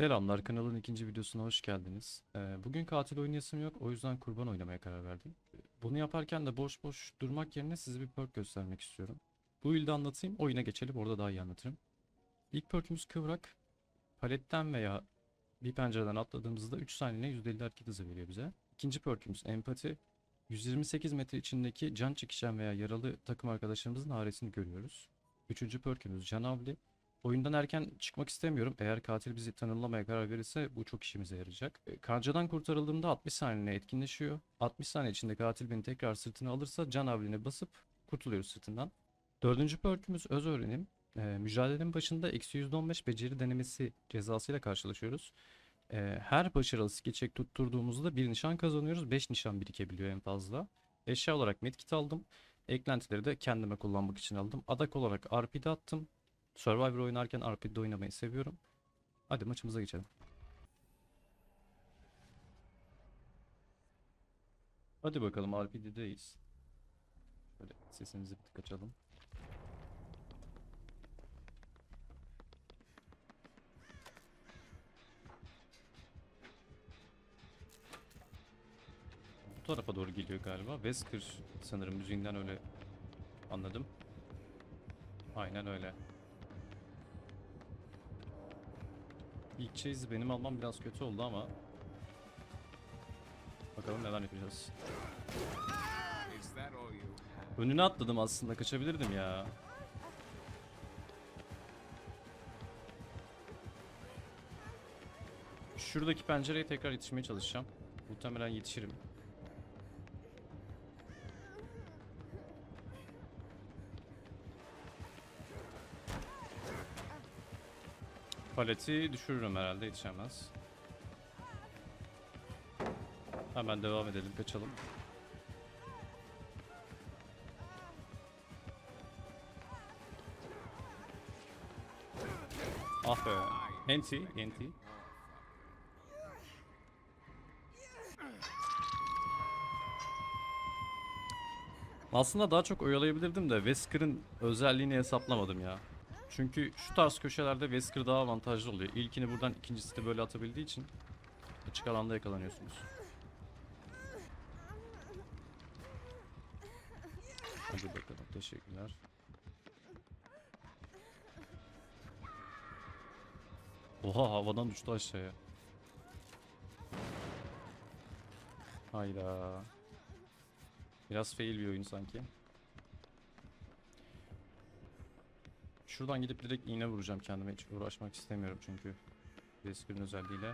Selamlar kanalın ikinci videosuna hoş geldiniz. Ee, bugün katil oynayasım yok o yüzden kurban oynamaya karar verdim. Bunu yaparken de boş boş durmak yerine size bir perk göstermek istiyorum. Bu ilde anlatayım oyuna geçelim orada daha iyi anlatırım. İlk perkümüz kıvrak. Paletten veya bir pencereden atladığımızda 3 saniyede %50 hareket hızı veriyor bize. İkinci perkümüz empati. 128 metre içindeki can çekişen veya yaralı takım arkadaşlarımızın haresini görüyoruz. Üçüncü perkümüz canavli. Oyundan erken çıkmak istemiyorum. Eğer katil bizi tanımlamaya karar verirse bu çok işimize yarayacak. E, Karcadan kurtarıldığımda 60 saniyede etkinleşiyor. 60 saniye içinde katil beni tekrar sırtına alırsa can avline basıp kurtuluyoruz sırtından. Dördüncü perkümüz öz öğrenim. E, mücadelenin başında eksi %15 beceri denemesi cezasıyla karşılaşıyoruz. E, her başarılı skill check tutturduğumuzda bir nişan kazanıyoruz. 5 nişan birikebiliyor en fazla. Eşya olarak medkit aldım. Eklentileri de kendime kullanmak için aldım. Adak olarak RP'de attım. Survivor oynarken RP'de oynamayı seviyorum. Hadi maçımıza geçelim. Hadi bakalım RPD'deyiz. Şöyle sesimizi bir tık açalım. Bu tarafa doğru geliyor galiba. Wesker sanırım müziğinden öyle anladım. Aynen öyle. İlk chase'i benim almam biraz kötü oldu ama Bakalım neler yapacağız. Önüne atladım aslında kaçabilirdim ya. Şuradaki pencereye tekrar yetişmeye çalışacağım. Muhtemelen yetişirim. Paleti düşürürüm herhalde yetişemez. Hemen devam edelim kaçalım. Ah be. Enti, enti. Aslında daha çok oyalayabilirdim de Wesker'ın özelliğini hesaplamadım ya. Çünkü şu tarz köşelerde Wesker daha avantajlı oluyor. İlkini buradan ikincisi de böyle atabildiği için açık alanda yakalanıyorsunuz. Hadi bakalım teşekkürler. Oha havadan düştü aşağıya. Hayda. Biraz fail bir oyun sanki. Şuradan gidip direkt iğne vuracağım kendime hiç uğraşmak istemiyorum çünkü. Wesker'ın özelliğiyle.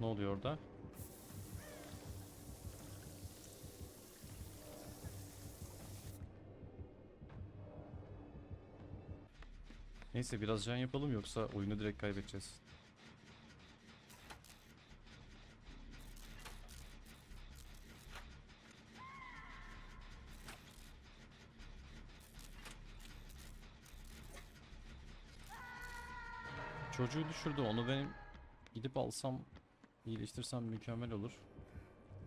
Ne oluyor orada? Neyse biraz can yapalım yoksa oyunu direkt kaybedeceğiz. Çocuğu düşürdü onu benim gidip alsam iyileştirsem mükemmel olur.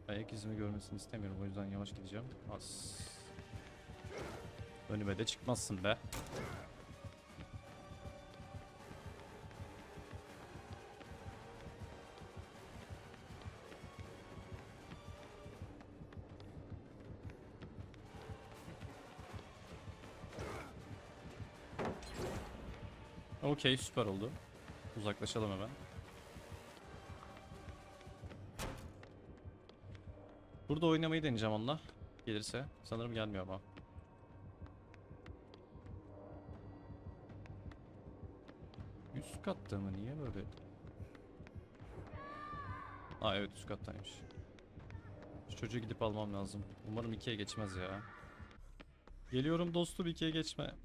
Ayak izimi görmesini istemiyorum o yüzden yavaş gideceğim. Az. Önüme de çıkmazsın be. Okey süper oldu. Uzaklaşalım hemen. Burada oynamayı deneyeceğim onunla. Gelirse. Sanırım gelmiyor ama. Üst katta mı? Niye böyle? Aa evet üst kattaymış. Şu çocuğu gidip almam lazım. Umarım ikiye geçmez ya. Geliyorum dostum ikiye geçme.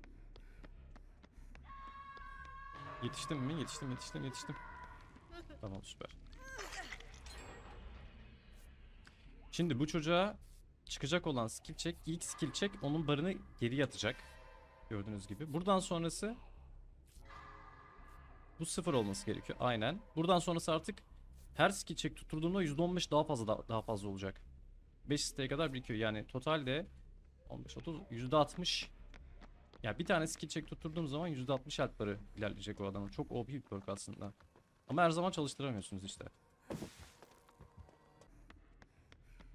Yetiştim mi? Yetiştim, yetiştim, yetiştim. Tamam süper. Şimdi bu çocuğa çıkacak olan skill check, ilk skill check onun barını geri atacak. Gördüğünüz gibi. Buradan sonrası bu sıfır olması gerekiyor. Aynen. Buradan sonrası artık her skill check tutturduğumda %15 daha fazla daha, daha fazla olacak. 5 isteğe kadar birikiyor. Yani totalde 15 30 %60 ya bir tane skill check tutturduğum zaman %60 health barı ilerleyecek o adamın. Çok OP bir perk aslında. Ama her zaman çalıştıramıyorsunuz işte.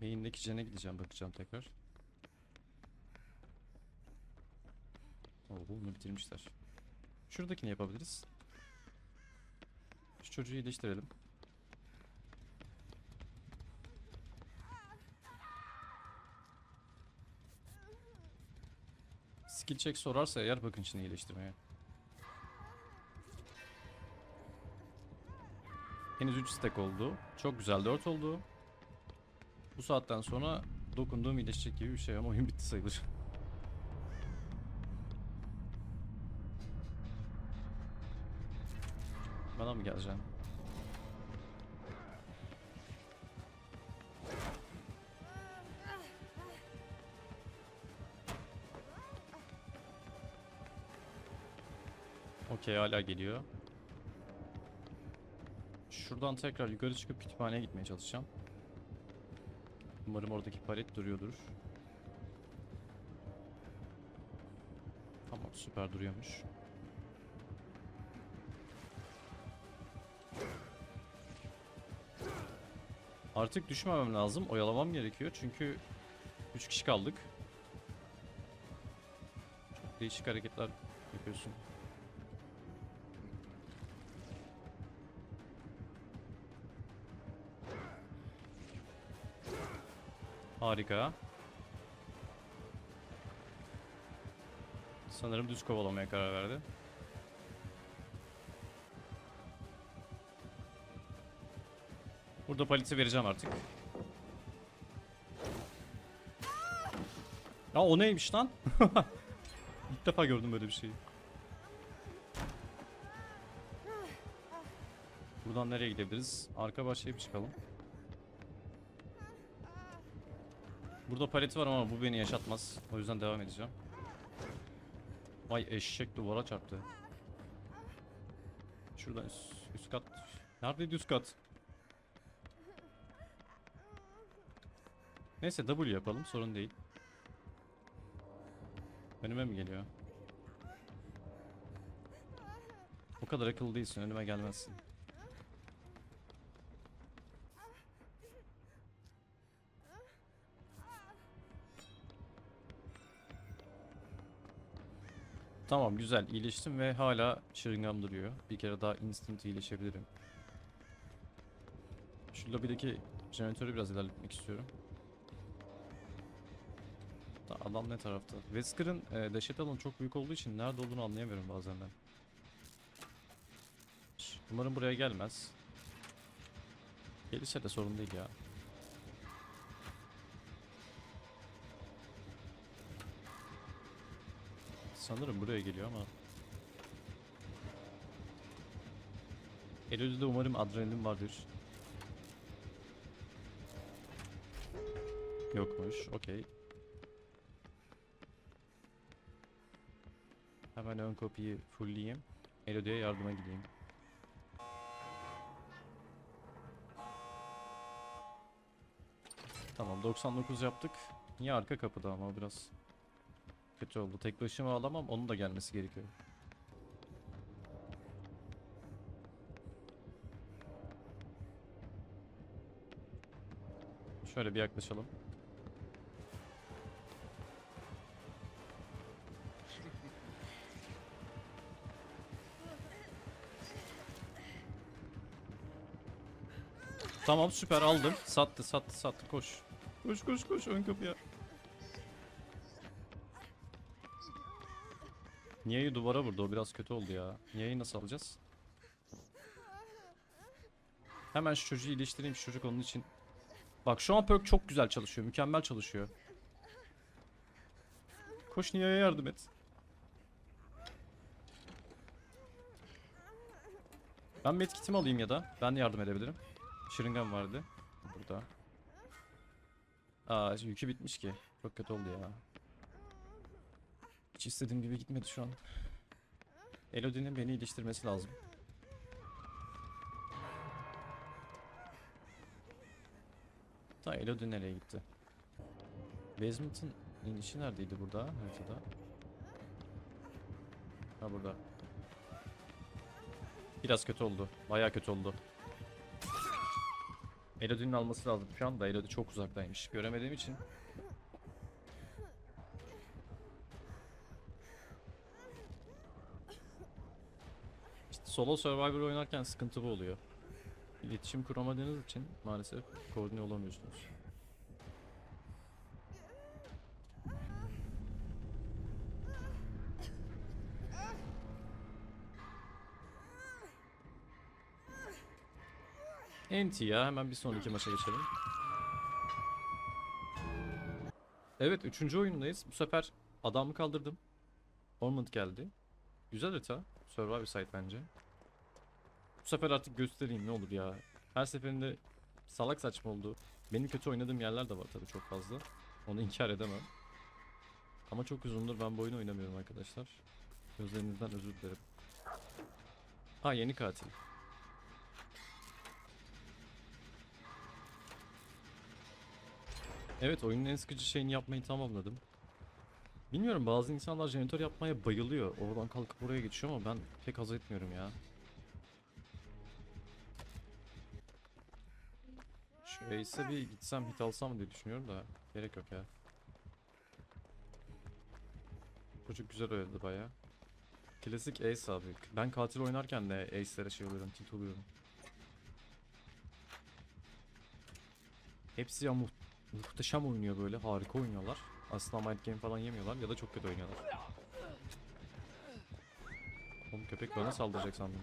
Main'deki jene gideceğim bakacağım tekrar. Oo bunu bitirmişler. Şuradakini yapabiliriz. Şu çocuğu iyileştirelim. Skill check sorarsa eğer bakın şimdi iyileştirmeye. Henüz 3 stack oldu. Çok güzel 4 oldu. Bu saatten sonra dokunduğum iyileşecek gibi bir şey ama oyun bitti sayılır. Bana mı geleceksin? Okey hala geliyor. Şuradan tekrar yukarı çıkıp kütüphaneye gitmeye çalışacağım. Umarım oradaki palet duruyordur. Tamam süper duruyormuş. Artık düşmemem lazım. Oyalamam gerekiyor çünkü 3 kişi kaldık. Çok değişik hareketler yapıyorsun. Harika. Sanırım düz kovalamaya karar verdi. Burada paleti vereceğim artık. Ya o neymiş lan? İlk defa gördüm böyle bir şeyi. Buradan nereye gidebiliriz? Arka bahçeye bir çıkalım. Burada paleti var ama bu beni yaşatmaz. O yüzden devam edeceğim. Vay eşek duvara çarptı. Şuradan üst, üst kat. Neredeydi üst kat? Neyse W yapalım sorun değil. Önüme mi geliyor? O kadar akıllı değilsin önüme gelmezsin. Tamam güzel iyileştim ve hala şırıngam duruyor. Bir kere daha instant iyileşebilirim. Şu lobideki jeneratörü biraz ilerletmek istiyorum. Da adam ne tarafta? Wesker'ın e, dehşet alanı çok büyük olduğu için nerede olduğunu anlayamıyorum bazen ben. Umarım buraya gelmez. Gelirse de sorun değil ya. Sanırım buraya geliyor ama. Elodie'de umarım adrenalin vardır. Yokmuş. Okey. Hemen ön kopyayı fullleyeyim. Elodie'ye yardıma gideyim. Tamam 99 yaptık. Niye arka kapıda ama biraz kötü oldu. Tek başıma alamam. Onun da gelmesi gerekiyor. Şöyle bir yaklaşalım. Tamam süper aldım. Sattı sattı sattı koş. Koş koş koş ön kapıya. Niye'yi duvara vurdu o biraz kötü oldu ya. Niye'yi nasıl alacağız? Hemen şu çocuğu iyileştireyim şu çocuk onun için. Bak şu an perk çok güzel çalışıyor. Mükemmel çalışıyor. Koş Niye'ye yardım et. Ben medkitimi alayım ya da. Ben de yardım edebilirim. Şırıngam vardı. Burada. Aa yükü bitmiş ki. Çok kötü oldu ya. Hiç istediğim gibi gitmedi şu an. Elodie'nin beni iyileştirmesi lazım. Ta Elodie nereye gitti? Basement'ın inişi neredeydi burada haritada? Ha burada. Biraz kötü oldu. Bayağı kötü oldu. Elodie'nin alması lazım şu anda. Elodie çok uzaktaymış. Göremediğim için. Solo Survivor oynarken sıkıntı bu oluyor. İletişim kuramadığınız için maalesef koordine olamıyorsunuz. Enti ya hemen bir sonraki maça geçelim. Evet üçüncü oyundayız. Bu sefer adamı kaldırdım. Ormond geldi. Güzel harita. Survivor site bence. Bu sefer artık göstereyim ne olur ya. Her seferinde salak saçma oldu. Benim kötü oynadığım yerler de var tabii çok fazla. Onu inkar edemem. Ama çok uzundur ben bu oyunu oynamıyorum arkadaşlar. Gözlerinizden özür dilerim. Ha yeni katil. Evet oyunun en sıkıcı şeyini yapmayı tamamladım. Bilmiyorum bazı insanlar jeneratör yapmaya bayılıyor. Oradan kalkıp oraya geçiyor ama ben pek haz etmiyorum ya. Şu Ace'e bir gitsem hit alsam diye düşünüyorum da gerek yok ya. Çocuk güzel oynadı baya. Klasik Ace abi. Ben katil oynarken de Ace'lere şey oluyorum, tilt oluyorum. Hepsi ya mu- muhteşem oynuyor böyle, harika oynuyorlar. Asla mind game falan yemiyorlar ya da çok kötü oynuyorlar. Oğlum köpek bana saldıracak sandım.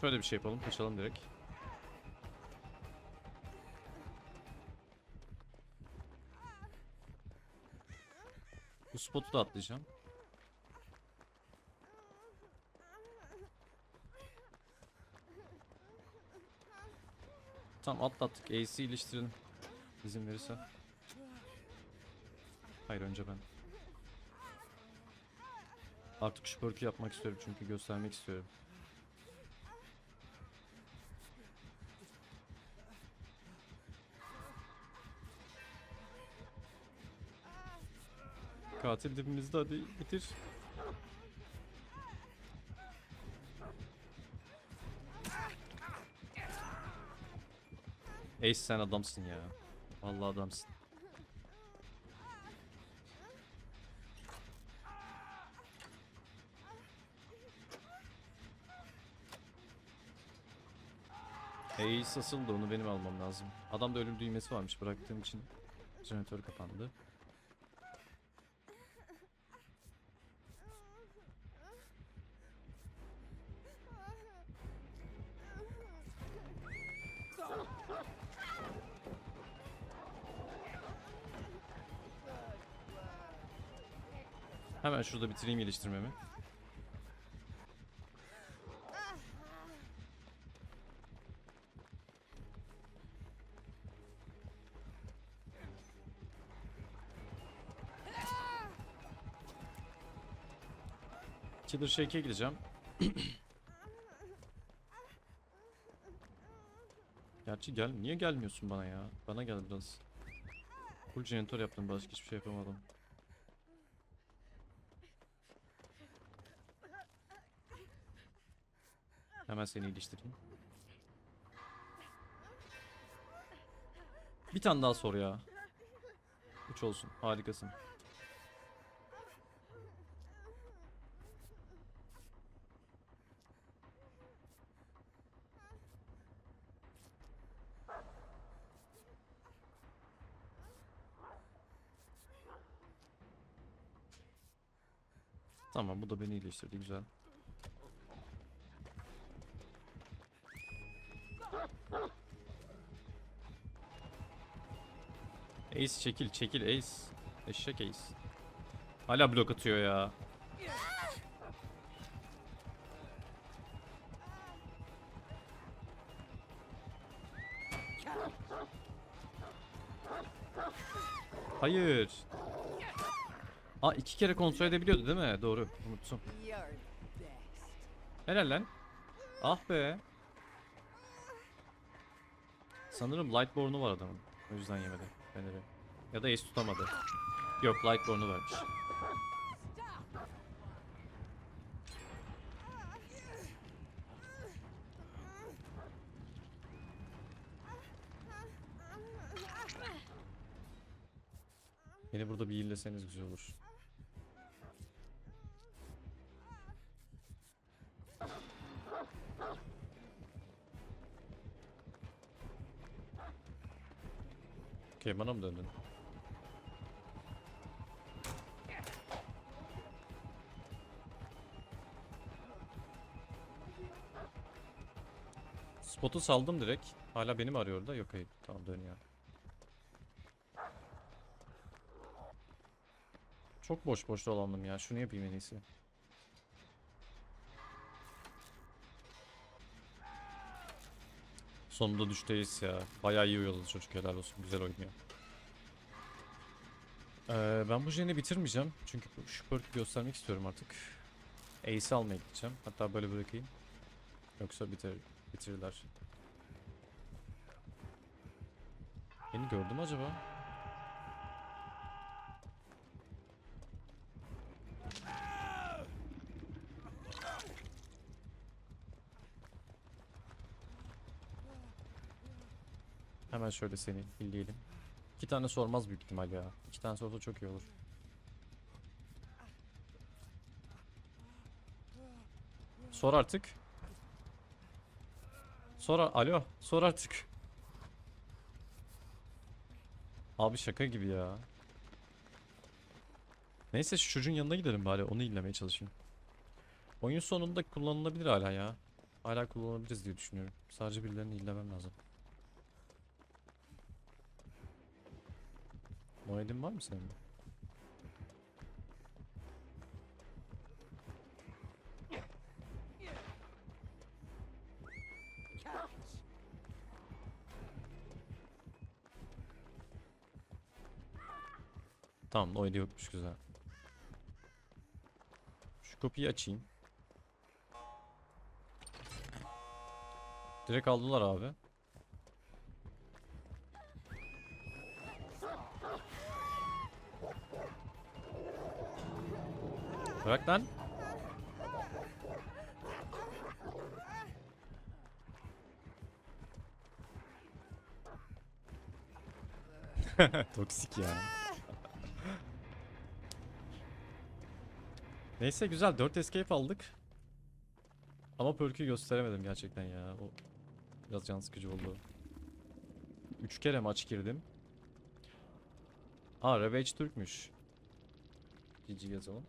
Şöyle bir şey yapalım, kaçalım direkt. Bu spotu da atlayacağım. Tamam atlattık. AC iliştirin. İzin verirse. Hayır önce ben. Artık şu perk'ü yapmak istiyorum çünkü göstermek istiyorum. Katil dibimizde hadi bitir. Ace sen adamsın ya. Vallahi adamsın. Ace asıldı onu benim almam lazım. Adamda ölüm düğmesi varmış bıraktığım için jeneratör kapandı. Hemen şurada bitireyim geliştirmemi. Killer Shake'e gideceğim. Gerçi gel niye gelmiyorsun bana ya? Bana gel biraz. Full jeneratör yaptım başka hiçbir şey yapamadım. Hemen seni iyileştireyim. Bir tane daha sor ya. Üç olsun. Harikasın. Tamam bu da beni iyileştirdi güzel. Ace çekil çekil Ace. Eşek Ace. Hala blok atıyor ya. Hayır. Aa iki kere kontrol edebiliyordu değil mi? Doğru. Unuttum. Helal lan. Ah be. Sanırım Lightborn'u var adamın. O yüzden yemedi. Feneri. Ya da ace tutamadı. Yok Lightborn'u vermiş. Beni burada bir iyileseniz güzel olur. Okey bana mı döndün? Spot'u saldım direkt. Hala beni mi arıyor da? Yok hayır. Tamam dönüyor. Çok boş boş dolandım ya. Şunu yapayım en iyisi. Sonunda düşteyiz ya. Bayağı iyi oyaladı çocuk helal olsun. Güzel oynuyor. Ee, ben bu jeni bitirmeyeceğim. Çünkü şu perk'ü göstermek istiyorum artık. Ace almaya gideceğim. Hatta böyle bırakayım. Yoksa bitir, bitirirler. Beni gördü mü acaba? Hemen şöyle seni billeyelim. İki tane sormaz büyük ihtimal ya. İki tane sorsa çok iyi olur. Sor artık. Sor alo sor artık. Abi şaka gibi ya. Neyse şu çocuğun yanına gidelim bari onu illemeye çalışayım. Oyun sonunda kullanılabilir hala ya. Hala kullanabiliriz diye düşünüyorum. Sadece birilerini illemem lazım. Moedin var mı senin? Tamam Noel'i yokmuş güzel. Şu kapıyı açayım. Direkt aldılar abi. Bırak lan. Toksik ya. Neyse güzel 4 escape aldık. Ama perk'ü gösteremedim gerçekten ya. O biraz can sıkıcı oldu. 3 kere maç girdim. Aa Ravage Türk'müş. GG yazalım.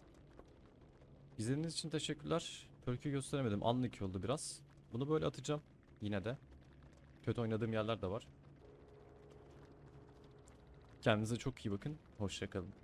İzlediğiniz için teşekkürler. Perk'ü gösteremedim. Anlık oldu biraz. Bunu böyle atacağım. Yine de. Kötü oynadığım yerler de var. Kendinize çok iyi bakın. Hoşçakalın.